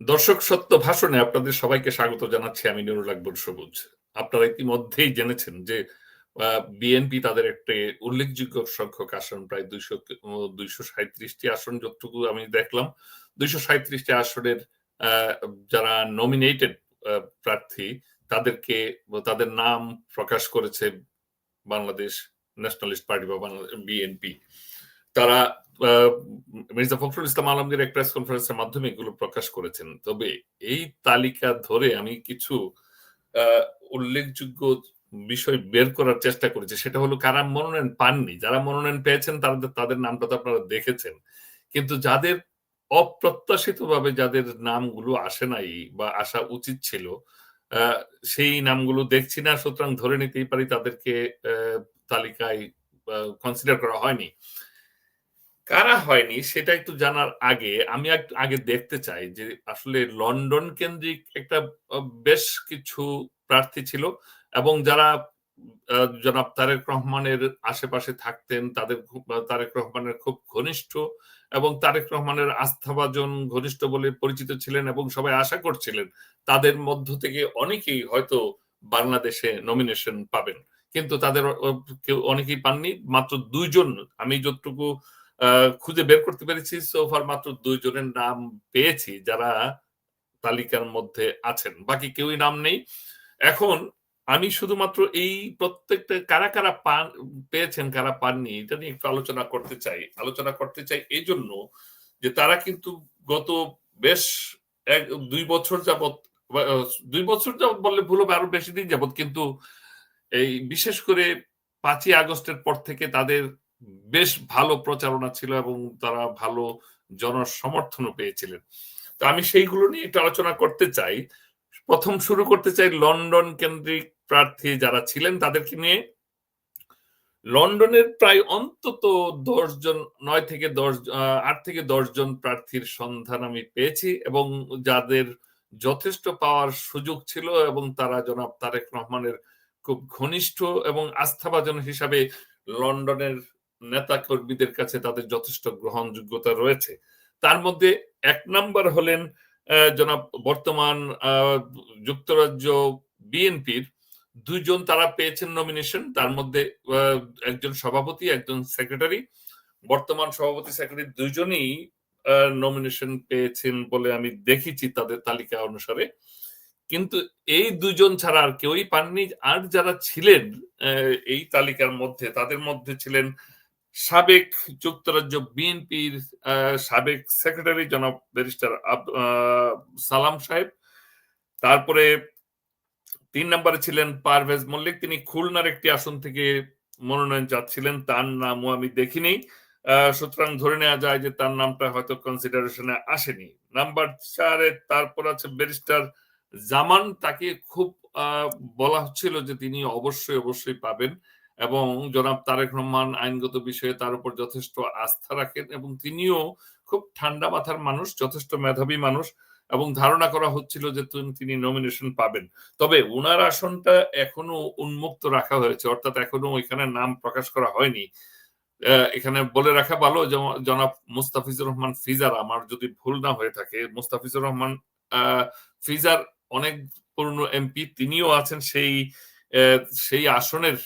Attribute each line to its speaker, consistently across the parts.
Speaker 1: দর্শক সত্য ভাষণে আপনাদের সবাইকে স্বাগত জানাচ্ছি। আমি নুরুল আকবর সবুজ। আপনারা ইতিমধ্যেই জেনেছেন যে বিএনপি তাদের একটি উল্লেখযোগ্য সংখ্যক আসন, প্রায় দুইশো দুইশো সাঁত্রিশটি আসন যতটুকু আমি দেখলাম। দুইশো সাঁত্রিশটি আসনের যারা নমিনেটেড প্রার্থী, তাদেরকে, তাদের নাম প্রকাশ করেছে বাংলাদেশ ন্যাশনালিস্ট পার্টি বা বিএনপি। তারা মির্জা ফখরুল ইসলাম আলমগীর এক প্রেস কনফারেন্সের মাধ্যমে এগুলো প্রকাশ করেছেন। তবে এই তালিকা ধরে আমি কিছু উল্লেখযোগ্য বিষয় বের করার চেষ্টা করেছি। সেটা হলো কারা মনোনয়ন পাননি। যারা মনোনয়ন পেয়েছেন, তাদের তাদের নামটা তো আপনারা দেখেছেন। কিন্তু যাদের অপ্রত্যাশিত ভাবে যাদের নামগুলো আসে নাই বা আসা উচিত ছিল সেই নামগুলো দেখছি না। সুতরাং ধরে নিতেই পারি তাদেরকে তালিকায় কনসিডার করা হয়নি। কারা হয়নি সেটা একটু জানার আগে আমি আগে দেখতে চাই যে আসলে লন্ডন কেন্দ্রিক একটা বেশ কিছু প্রার্থী ছিল এবং যারা জনাব তারেক রহমানের আশেপাশে থাকতেন তাদের তারেক রহমানের খুব ঘনিষ্ঠ এবং তারেক রহমানের আস্থাভাজন ঘনিষ্ঠ বলে পরিচিত ছিলেন এবং সবাই আশা করছিলেন তাদের মধ্য থেকে অনেকেই হয়তো বাংলাদেশে নমিনেশন পাবেন। কিন্তু তাদের কেউ অনেকেই পাননি, মাত্র দুইজন, আমি যতটুকু খুঁজে বের করতে পেরেছি। সোফার মাত্র দুইজনের নাম পেয়েছি যারা তালিকার মধ্যে আছেন। বাকি কেউই নাম নেই। এখন আমি শুধুমাত্র এই প্রত্যেকটা কারা কারা পান, পেয়েছেন, কারা পাননি, এটা নিয়ে একটু আলোচনা করতে চাই। আলোচনা করতে চাই এই জন্য যে তারা কিন্তু গত বেশ এক, দুই বছর যাবৎ দুই বছর যাবৎ বললে ভুল হবে, আরও বেশি দিন যাবৎ, কিন্তু এই বিশেষ করে পাঁচই আগস্টের পর থেকে তাদের বেশ ভালো প্রচারণা ছিল এবং তারা ভালো জনসমর্থনও পেয়েছিলেন। তো আমি সেইগুলো নিয়ে একটু আলোচনা করতে চাই। প্রথম শুরু করতে চাই লন্ডন কেন্দ্রিক প্রার্থী যারা ছিলেন তাদেরকে নিয়ে। লন্ডনের প্রায় অন্তত দশ জন, নয় থেকে দশ আট থেকে দশ জন প্রার্থীর সন্ধান আমি পেয়েছি এবং যাদের যথেষ্ট পাওয়ার সুযোগ ছিল এবং তারা জনাব তারেক রহমানের খুব ঘনিষ্ঠ এবং আস্থাভাজন হিসাবে লন্ডনের নেতা কর্মীদের কাছে তাদের যথেষ্ট গ্রহণযোগ্যতা রয়েছে। তার মধ্যে এক নাম্বার হলেন জনাব বর্তমান যুক্তরাজ্য বিএনপির দুইজন তারা পেয়েছেন নমিনেশন তার মধ্যে একজন সভাপতি, একজন সেক্রেটারি বর্তমান সভাপতি সেক্রেটারি দুইজনই নমিনেশন পেয়েছেন বলে আমি দেখেছি তাদের তালিকা অনুসারে। কিন্তু এই দুজন ছাড়া আর কেউই পাননি। আর যারা ছিলেন এই তালিকার মধ্যে, তাদের মধ্যে ছিলেন সাবেক যুক্তরাজ্য বিএনপির সাবেক সেক্রেটারি জনাব ব্যারিস্টার সালাম সাহেব। তারপরে তিন নম্বরে ছিলেন পারভেজ মল্লিক। তিনি খুলনার একটি আসন থেকে মনোনয়ন চাচ্ছিলেন। তার নামও আমি দেখিনি। সুতরাং ধরে নেওয়া যায় যে তার নামটা হয়তো কনসিডারেশনে আসেনি। নাম্বার চারে তারপর আছে ব্যারিস্টার জামান। তাকে খুব বলা হচ্ছিল যে তিনি অবশ্যই অবশ্যই পাবেন। এবং জনাব তারেক রহমান আইনগত বিষয়ে তার উপর যথেষ্ট আস্থা রাখেন এবং তিনিও খুব ঠান্ডা মাথার মানুষ, যথেষ্ট মেধাবী মানুষ এবং ধারণা করা হচ্ছিল যে তিনি নমিনেশন পাবেন। তবে উনার আসনটা এখনও উন্মুক্ত রাখা হয়েছে, অর্থাৎ এখনও এখানে নাম প্রকাশ করা হয়নি। এখানে বলে রাখা ভালো জনাব মুস্তাফিজুর রহমান ফিজার, আমার যদি ভুল না হয়ে থাকে, মুস্তাফিজুর রহমান ফিজার অনেক পুরনো এমপি, তিনিও আছেন সেই সেই আসনের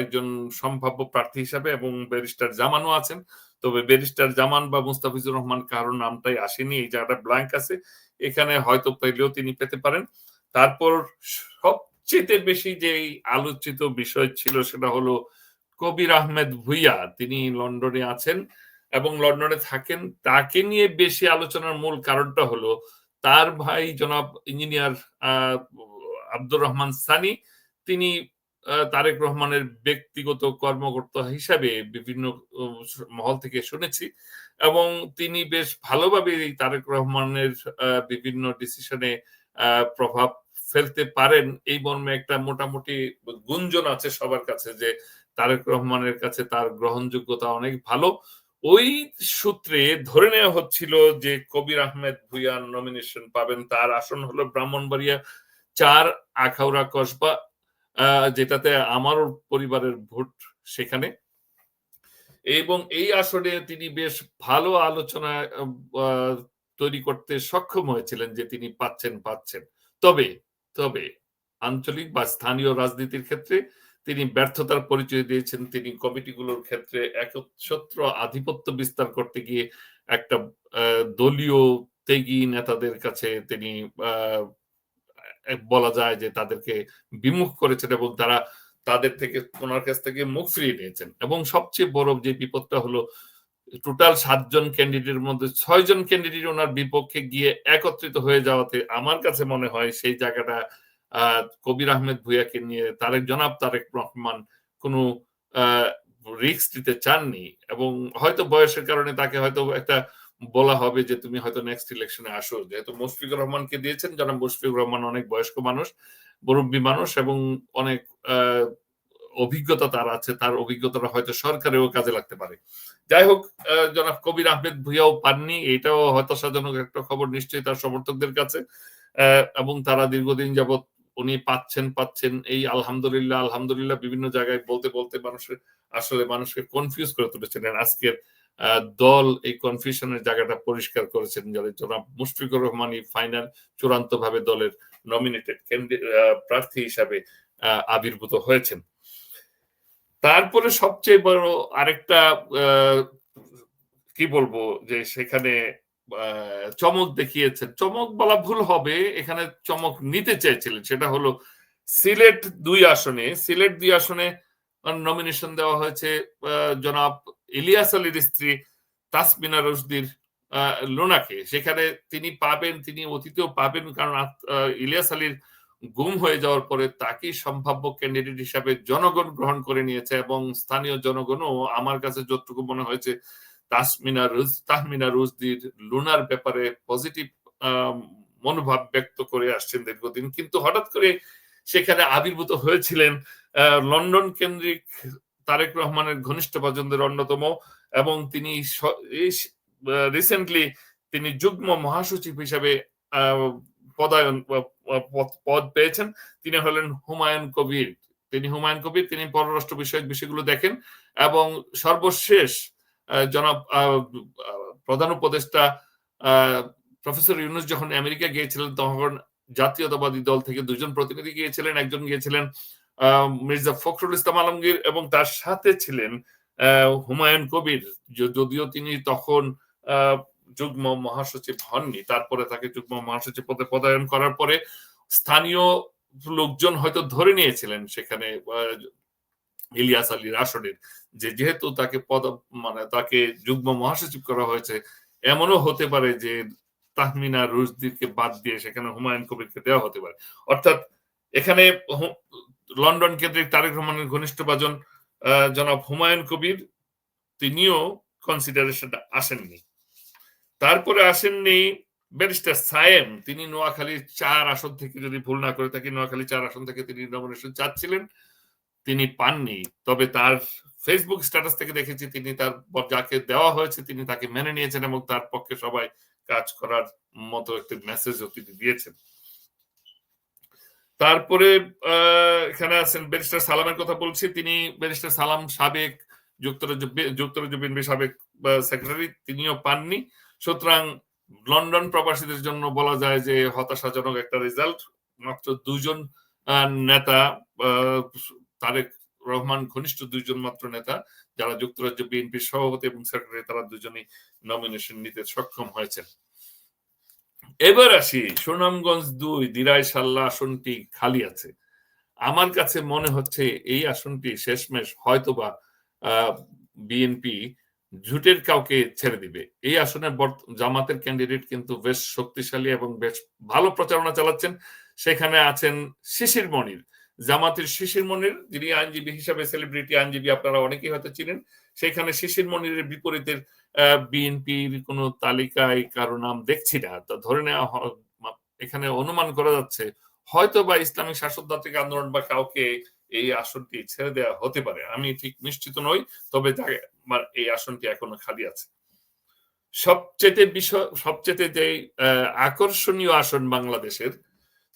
Speaker 1: একজন সম্ভাব্য প্রার্থী হিসাবে এবং ব্যারিস্টার জামানও আছেন। তবে ব্যারিস্টার জামান বা মুস্তাফিজুর রহমান কারোর নামটাই আসেনি, এই জায়গাটা ব্ল্যাঙ্ক আছে। এখানে হয়তো পেলেও তিনি পেতে পারেন। তারপর সবচেয়ে বেশি যে আলোচিত বিষয় ছিল সেটা হলো কবির আহমেদ ভুইয়া। তিনি লন্ডনে আছেন এবং লন্ডনে থাকেন। তাকে নিয়ে বেশি আলোচনার মূল কারণটা হলো তার ভাই জনাব ইঞ্জিনিয়ার আব্দুর রহমান সানি। তিনি তারেক রহমানের ব্যক্তিগত কর্মকর্তা হিসাবে বিভিন্ন মহল থেকে শুনেছি এবং তিনি বেশ ভালোভাবে তারেক রহমানের বিভিন্ন ডিসিশনে প্রভাব ফেলতে পারেন। এই মর্মে একটা মোটামুটি গুঞ্জন আছে সবার কাছে যে তারেক রহমানের কাছে তার গ্রহণযোগ্যতা অনেক ভালো। ওই সূত্রে ধরে নেওয়া হচ্ছিল যে কবির আহমেদ ভুইয়ার নমিনেশন পাবেন। তার আসন হলো ব্রাহ্মণবাড়িয়া চার, আখাউড়া কসবা যেটাতে আমার পরিবারের ভোট সেখানে। এবং এই আসনে তিনি বেশ ভালো আলোচনা তৈরি করতে সক্ষম হয়েছিলেন যে তিনি পাচ্ছেন পাচ্ছেন। তবে তবে আঞ্চলিক বা স্থানীয় রাজনীতির ক্ষেত্রে তিনি ব্যর্থতার পরিচয় দিয়েছেন। তিনি কমিটিগুলোর ক্ষেত্রে একচ্ছত্র আধিপত্য বিস্তার করতে গিয়ে একটা দলীয় তেগি নেতাদের কাছে তিনি বলা যায় যে তাদেরকে বিমুখ করেছেন এবং তারা তাদের থেকে, ওনার কাছ থেকে মুখ ফিরিয়ে নিয়েছেন। এবং সবচেয়ে বড় যে বিপদটা হলো, টোটাল সাতজন ক্যান্ডিডেটের মধ্যে ছয়জন ক্যান্ডিডেট ওনার বিপক্ষে গিয়ে একত্রিত হয়ে যাওয়াতে আমার কাছে মনে হয় সেই জায়গাটা কবির আহমেদ ভুইয়াকে নিয়ে তারেক, জনাব তারেক রহমান কোনো রিক্স দিতে চাননি। এবং হয়তো বয়সের কারণে তাকে হয়তো একটা বলা হবে যে তুমি হয়তো নেক্সট ইলেকশনে আসো। যেহেতু মুশফিকুর রহমানকে দিয়েছেন, জনাব মুশফিকুর রহমান অনেক বয়স্ক মানুষ, মুরব্বী মানুষ এবং অনেক অভিজ্ঞতা তার আছে। তার অভিজ্ঞতাটা হয়তো সরকারেও কাজে লাগতে পারে। যাই হোক জনাব কবির আহমেদ ভুইয়াও পাননি। এটাও হতাশাজনক একটা খবর নিশ্চয়ই তার সমর্থকদের কাছে। এবং তারা দীর্ঘদিন যাবৎ উনি পাচ্ছেন পাচ্ছেন। এই আলহামদুলিল্লাহ আলহামদুলিল্লাহ বিভিন্ন জায়গায় বলতে বলতে মানুষের আসলে মানুষকে কনফিউজ করে তুলেছিলেন আজকের দল এই কনফিউশনের জায়গাটা পরিষ্কার করেছেন যাদের জনাব মুশফিকুর রহমানই ফাইনাল চূড়ান্ত ভাবে দলের নমিনেটেড প্রার্থী হিসাবে আবির্ভূত হয়েছেন। তারপরে সবচেয়ে বড় আরেকটা কি বলব যে সেখানে চমক দেখিয়েছেন। চমক বলা ভুল হবে, এখানে চমক নিতে চাইছিলেন সেটা হলো সিলেট দুই আসনে, সিলেট দুই আসনে নমিনেশন দেওয়া হয়েছে জনাব ইলিয়াস আলীর স্ত্রী তাসমিনা রশদির লোনাকে। সেখানে তিনি পাবেন, তিনি অতীতেও পাবেন কারণ ইলিয়াস আলীর গুম হয়ে যাওয়ার পরে তাকেই সম্ভাব্য ক্যান্ডিডেট হিসাবে জনগণ গ্রহণ করে নিয়েছে এবং স্থানীয় জনগণও আমার কাছে যতটুকু মনে হয়েছে, তাসমিনা রুজ, তাহমিনা রুজদির লুনার ব্যাপারে পজিটিভ মনোভাব ব্যক্ত করে আসছেন দীর্ঘদিন। কিন্তু হঠাৎ করে সেখানে আবির্ভূত হয়েছিলেন লন্ডন কেন্দ্রিক তারেক রহমানের ঘনিষ্ঠ পছন্দের অন্যতম এবং তিনি রিসেন্টলি তিনি যুগ্ম মহাসচিব হিসাবে পদায়ন পদ পেয়েছেন। তিনি হলেন হুমায়ুন কবির। তিনি হুমায়ুন কবির, তিনি পররাষ্ট্র বিষয়ক বিষয়গুলো দেখেন এবং সর্বশেষ জনাব প্রধান উপদেষ্টা প্রফেসর ইউনুস যখন আমেরিকা গিয়েছিলেন, তখন জাতীয়তাবাদী দল থেকে দুজন প্রতিনিধি গিয়েছিলেন, একজন গিয়েছিলেন মির্জা ফখরুল ইসলাম আলমগীর এবং তার সাথে ছিলেন হুমায়ুন কবির। যদিও তিনি তখন যুগ্ম মহাসচিব হননি, তারপরে তাকে যুগ্ম মহাসচিব পদে পদায়ন করার পরে স্থানীয় লোকজন হয়তো ধরে নিয়েছিলেন সেখানে ইলিয়াস আলীর আসনের যে যেহেতু তাকে পদ মানে তাকে যুগ্ম মহাসচিব করা হয়েছে, এমনও হতে পারে যে তাহমিনা রুশদিকে বাদ দিয়ে সেখানে হুমায়ুন কবিরকে দেওয়া হতে পারে। অর্থাৎ এখানে লন্ডন কেন্দ্রিক তারেক রহমানের ঘনিষ্ঠ বাজন জনাব হুমায়ুন কবির, তিনিও কনসিডারেশনটা আসেননি। তারপরে আসেননি ব্যারিস্টার সায়েম, তিনি নোয়াখালীর চার আসন থেকে যদি ভুল না করে থাকি, নোয়াখালী চার আসন থেকে তিনি নমিনেশন চাচ্ছিলেন, তিনি পাননি। তবে তার ফেসবুক স্ট্যাটাস থেকে দেখেছি, তিনি তার যাকে দেওয়া হয়েছে, তিনি তাকে মেনে নিয়েছেন এবং তার পক্ষে সবাই কাজ করার মতো একটি মেসেজও তিনি দিয়েছেন। তারপরে এখানে আছেন ব্যারিস্টার সালামের কথা বলছি। তিনি ব্যারিস্টার সালাম সাবেক যুক্তরাজ্য যুক্তরাজ্য বিএনপি সাবেক সেক্রেটারি, তিনিও পাননি। সুতরাং লন্ডন প্রবাসীদের জন্য বলা যায় যে হতাশাজনক একটা রেজাল্ট। মাত্র দুজন নেতা তারেক রহমান ঘনিষ্ঠ দুইজন মাত্র নেতা, যারা যুক্তরাজ্য বিএনপির সভাপতি এবং সেক্রেটারি, তারা দুজনেই নমিনেশন নিতে সক্ষম হয়েছেন। এবার আসি, সুনামগঞ্জ দুই, দিরাই সাল্লা আসনটি খালি আছে। আমার কাছে মনে হচ্ছে এই আসনটি শেষমেশ হয়তোবা বিএনপি জুটের কাউকে ছেড়ে দিবে। এই আসনে জামাতের ক্যান্ডিডেট কিন্তু বেশ শক্তিশালী এবং বেশ ভালো প্রচারণা চালাচ্ছেন। সেখানে আছেন শিশির মনির। জামাতের শিশির মনির, যিনি আইনজীবী হিসাবে সেলিব্রিটি আইনজীবী, আপনারা অনেকেই হয়তো চিনেন, সেখানে শিশির মনিরের বিপরীতের বিএনপির কোন তালিকায় কারও নাম দেখছি না। তা ধরে নেওয়া এখানে অনুমান করা যাচ্ছে হয়তো বা ইসলামিক শাসকতান্ত্রিক আন্দোলন বা কাউকে এই আসনটি ছেড়ে দেওয়া হতে পারে। আমি ঠিক নিশ্চিত নই, তবে এই আসনটি এখনও খালি আছে। সবচেয়ে বিষয় সবচেয়ে যে আকর্ষণীয় আসন বাংলাদেশের,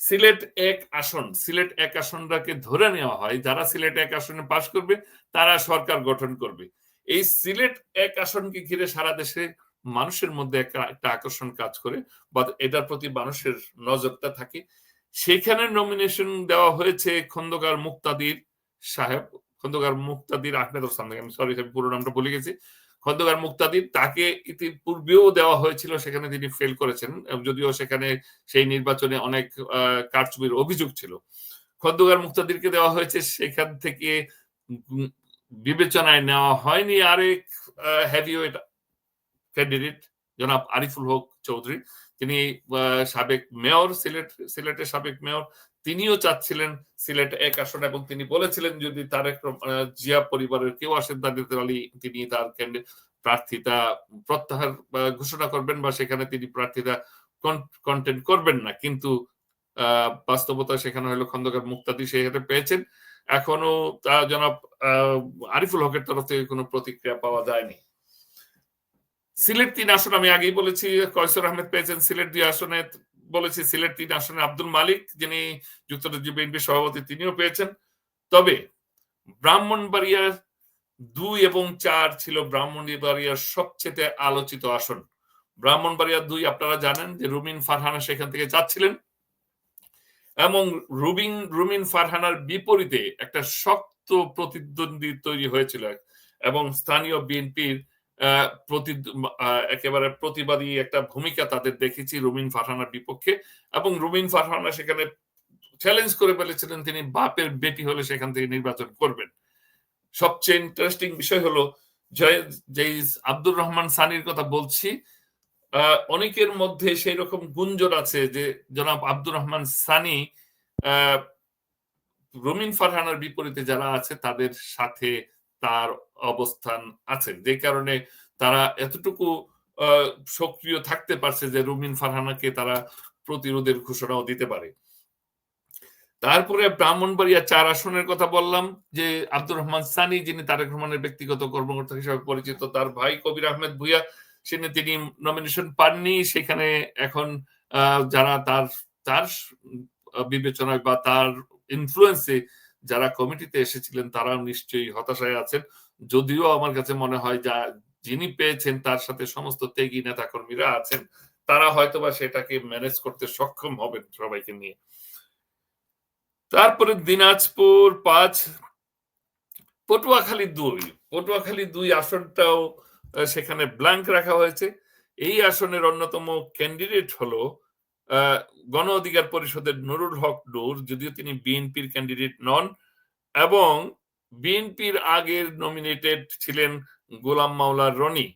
Speaker 1: সিলেট এক আসন, সিলেট এক আসনটাকে ধরে নেওয়া হয়, যারা সিলেট এক আসনে পাশ করবে, তারা সরকার গঠন করবে। এই সিলেট এক আসনকে ঘিরে সারা দেশে মানুষের মধ্যে একটা আকর্ষণ কাজ করে, বা এটার প্রতি মানুষের নজরটা থাকে। সেখানে নমিনেশন দেওয়া হয়েছে খন্দকার মুক্তাদির সাহেব। খন্দকার মুক্তাদির আহমেদ হোসেন আমি সরি পুরো নামটা বলে গেছি। খন্দকার মুক্তাদির তাকে ইতিপূর্বেও দেওয়া হয়েছিল, সেখানে তিনি ফেল করেছেন, যদিও সেখানে সেই নির্বাচনে অনেক কারচুপির অভিযোগ ছিল। খন্দকার মুক্তাদিরকে দেওয়া হয়েছে, সেখান থেকে বিবেচনায় নেওয়া হয়নি আরেক হ্যাভিওয়েট ক্যান্ডিডেট জনাব আরিফুল হক চৌধুরী। তিনি সাবেক মেয়র, সিলেট, সিলেটের সাবেক মেয়র। তিনিও চাচ্ছিলেন সিলেট এক আসন এবং তিনি বলেছিলেন যদি তারেক জিয়া পরিবারের কেউ আসেন, তাদের আলী, তিনি তার প্রার্থিতা প্রত্যাহার ঘোষণা করবেন বা সেখানে তিনি প্রার্থিতা কন্টেন্ট করবেন না। কিন্তু বাস্তবতা সেখানে হলো খন্দকার মুক্তাদি সেখানে পেয়েছেন। এখনও তা জনাব আরিফুল হকের তরফ থেকে কোনো প্রতিক্রিয়া পাওয়া যায়নি। সিলেট তিন আসন আমি আগেই বলেছি কয়সর আহমেদ পেয়েছেন সিলেট দুই আসনে। বলেছি সিলেট তিন আসনে আব্দুল মালিক, যিনি যুক্তরাজ্য বিএনপি সভাপতি, তিনিও পেয়েছেন। তবে ব্রাহ্মণবাড়িয়ার দুই এবং চার ছিল ব্রাহ্মণবাড়িয়ার সবচেয়ে আলোচিত আসন। ব্রাহ্মণবাড়িয়ার দুই, আপনারা জানেন যে রুমিন ফারহানা সেখান থেকে যাচ্ছিলেন। এবং রুবিন, রুমিন ফারহানার বিপরীতে একটা শক্ত প্রতিদ্বন্দ্বী তৈরি হয়েছিল এবং স্থানীয় বিএনপির একেবারে প্রতিবাদী একটা ভূমিকা তাদের দেখেছি রুমিন ফারহানার বিপক্ষে। এবং রুমিন ফারহানা সেখানে চ্যালেঞ্জ করে ফেলেছিলেন, তিনি বাপের বেটি হলে সেখান থেকে নির্বাচন করবেন। সবচেয়ে ইন্টারেস্টিং বিষয় হলো, জয় যে আব্দুর রহমান সানির কথা বলছি। অনেকের মধ্যে সেই রকম গুঞ্জন আছে যে জনাব আব্দুর রহমান সানি রুমিন ফারহানার বিপরীতে যারা আছে তাদের সাথে তার অবস্থান আছে। যে কারণে তারা এতটুকু সক্রিয় থাকতে পারছে যে রুমিন ফারহানাকে তারা প্রতিরোধের ঘোষণাও দিতে পারে। তারপরে ব্রাহ্মণবাড়িয়া চার আসনের কথা বললাম, যে আব্দুর রহমান সানি যিনি তারেক রহমানের ব্যক্তিগত কর্মকর্তা হিসেবে পরিচিত, তার ভাই কবির আহমেদ ভুইয়া সেখানে তিনি নমিনেশন পাননি, সেখানে এখন যারা তার তার বিবেচনায় বা তার ইনফ্লুয়েন্সে যারা কমিটিতে এসেছিলেন তারা নিশ্চয়ই হতাশায় আছেন। যদিও আমার কাছে মনে হয় যা, যিনি পেয়েছেন তার সাথে সমস্ত ত্যাগী নেতা কর্মীরা আছেন, তারা হয়তোবা সেটাকে ম্যানেজ করতে সক্ষম হবেন সবাইকে নিয়ে। তারপরে দিনাজপুর পাঁচ, পটুয়াখালী দুই পটুয়াখালী দুই আসনটাও সেখানে ব্ল্যাঙ্ক রাখা হয়েছে। এই আসনের অন্যতম ক্যান্ডিডেট হলো গণ অধিকার পরিষদের নুরুল হক নূর, যদিও তিনি বিএনপির ক্যান্ডিডেট নন, এবং বিএনপির আগের নমিনেটেড ছিলেন গোলাম মাওলা রনি।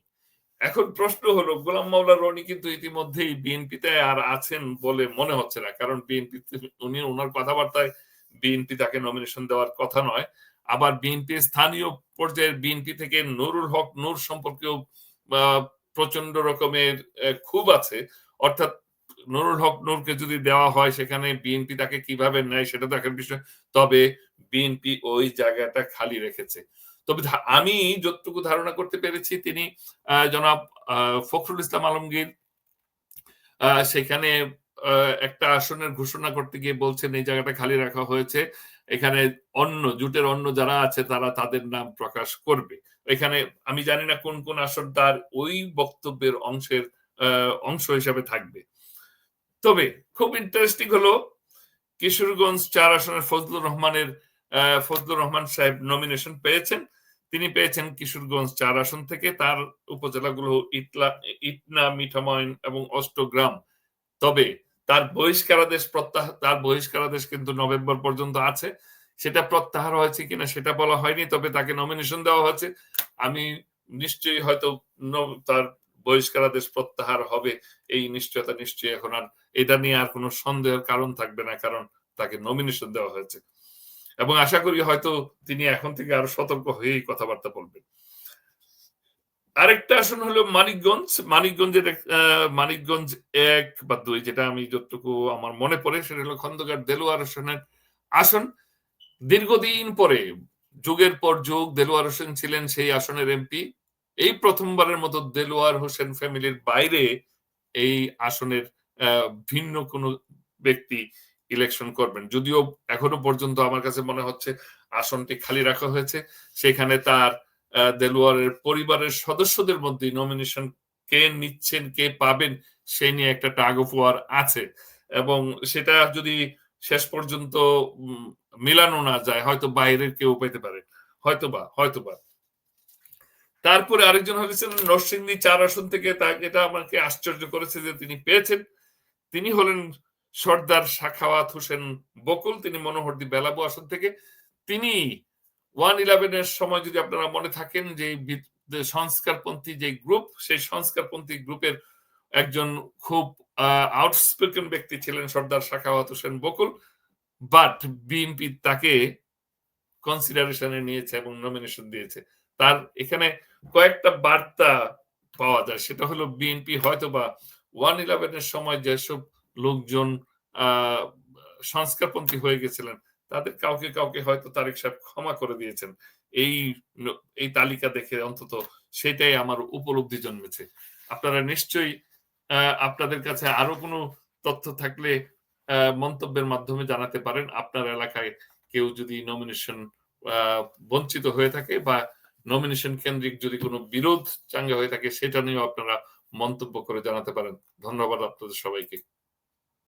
Speaker 1: এখন প্রশ্ন হলো, গোলাম মাওলা রনি কিন্তু ইতিমধ্যেই বিএনপিতে আর আছেন বলে মনে হচ্ছে না, কারণ বিএনপি উনি ওনার কথাবার্তায় বিএনপি তাকে নমিনেশন দেওয়ার কথা নয়। আবার বিএনপি স্থানীয় পর্যায়ের বিএনপি থেকে নুরুল হক নূর সম্পর্কেও প্রচণ্ড রকমের খুব আছে। অর্থাৎ নুরুল হক নূরকে যদি দেওয়া হয়, সেখানে বিএনপি তাকে কীভাবে নেয় সেটা দেখার বিষয়। তবে বিএনপি ওই জায়গাটা খালি রেখেছে। তবে আমি যতটুকু ধারণা করতে পেরেছি, তিনি জনাব ফখরুল ইসলাম আলমগীর সেখানে একটা আসনের ঘোষণা করতে গিয়ে বলছেন, এই জায়গাটা খালি রাখা হয়েছে। এখানে অন্য, জুটের অন্য যারা আছে তারা তাদের নাম প্রকাশ করবে। এখানে আমি জানি না কোন কোন আসন তার ওই বক্তব্যের অংশের অংশ হিসাবে থাকবে। তবে খুব ইন্টারেস্টিং হলো কিশোরগঞ্জ চার আসনের ফজলুর রহমানের ফজলুর রহমান সাহেব নমিনেশন পেয়েছেন। তিনি পেয়েছেন কিশোরগঞ্জ চার আসন থেকে। তার উপজেলাগুলো ইটলা ইটনা মিঠাময়ন এবং অষ্টগ্রাম। তবে তার বহিষ্কারাদেশ প্রত্যাহার তার বহিষ্কারাদেশ কিন্তু নভেম্বর পর্যন্ত আছে। সেটা প্রত্যাহার হয়েছে কিনা সেটা বলা হয়নি, তবে তাকে নমিনেশন দেওয়া হয়েছে। আমি নিশ্চয়ই হয়তো তার বহিষ্কারাদেশ প্রত্যাহার হবে, এই নিশ্চয়তা নিশ্চয়ই এখন আর, এটা নিয়ে আর কোনো সন্দেহের কারণ থাকবে না, কারণ তাকে নমিনেশন দেওয়া হয়েছে। এবং আশা করি হয়তো তিনি এখন থেকে আরও সতর্ক হয়েই কথাবার্তা বলবেন। আরেকটা আসন হলো মানিকগঞ্জ। মানিকগঞ্জের মানিকগঞ্জ এক বা দুই, যেটা আমি যতটুকু আমার মনে পড়ে, সেটা হলো খন্দকার দেলোয়ার হোসেনের আসন। দীর্ঘদিন পরে, যুগের পর যুগ, দেলোয়ার হোসেন ছিলেন সেই আসনের এমপি। এই প্রথমবারের মতো দেলোয়ার হোসেন ফ্যামিলির বাইরে এই আসনের ভিন্ন কোনো ব্যক্তি ইলেকশন করবেন। যদিও এখনও পর্যন্ত আমার কাছে মনে হচ্ছে আসনটি খালি রাখা হয়েছে। সেখানে তার দেলোয়ারের পরিবারের সদস্যদের মধ্যে নমিনেশন কে নিচ্ছেন, কে পাবেন সেই নিয়ে একটা টাগ অফ ওয়ার আছে। এবং সেটা যদি শেষ পর্যন্ত মিলানো না যায়, হয়তো বাইরের কেউ পেতে পারে। হয়তোবা হয়তোবা। তারপরে আরেকজন হয়েছেন নরসিংদী চার আসন থেকে, তাকে, এটা আমাকে আশ্চর্য করেছে যে তিনি পেয়েছেন। তিনি হলেন সর্দার শাখাওয়াত হোসেন বকুল, তিনি মনোহরদী বেলাবু আসন থেকে। তিনি ওয়ান ইলেভেনের সময় যদি আপনারা মনে থাকেন যে সংস্কারপন্থী যে গ্রুপ, সেই সংস্কারপন্থী গ্রুপের একজন খুব আউটস্পোকেন ব্যক্তি ছিলেন সর্দার শাখাওয়াত হোসেন বকুল বাট বিএনপি তাকে কনসিডারেশনে নিয়েছে এবং নমিনেশন দিয়েছে। তার এখানে কয়েকটা বার্তা পাওয়া যায়। সেটা হলো বিএনপি হয়তো বা ওয়ান ইলেভেনের সময় যেসব লোকজন সংস্কারপন্থী হয়ে গেছিলেন তাদের কাউকে কাউকে হয়তো তারেক সাহেব ক্ষমা করে দিয়েছেন। এই এই তালিকা দেখে অন্তত সেটাই আমার উপলব্ধি জন্মেছে। আপনারা নিশ্চয়ই আপনাদের কাছে আরও কোনো তথ্য থাকলে মন্তব্যের মাধ্যমে জানাতে পারেন। আপনার এলাকায় কেউ যদি নমিনেশন বঞ্চিত হয়ে থাকে বা নমিনেশন কেন্দ্রিক যদি কোনো বিরোধ চাঙ্গা হয়ে থাকে, সেটা নিয়েও আপনারা মন্তব্য করে জানাতে পারেন। ধন্যবাদ আপনাদের সবাইকে।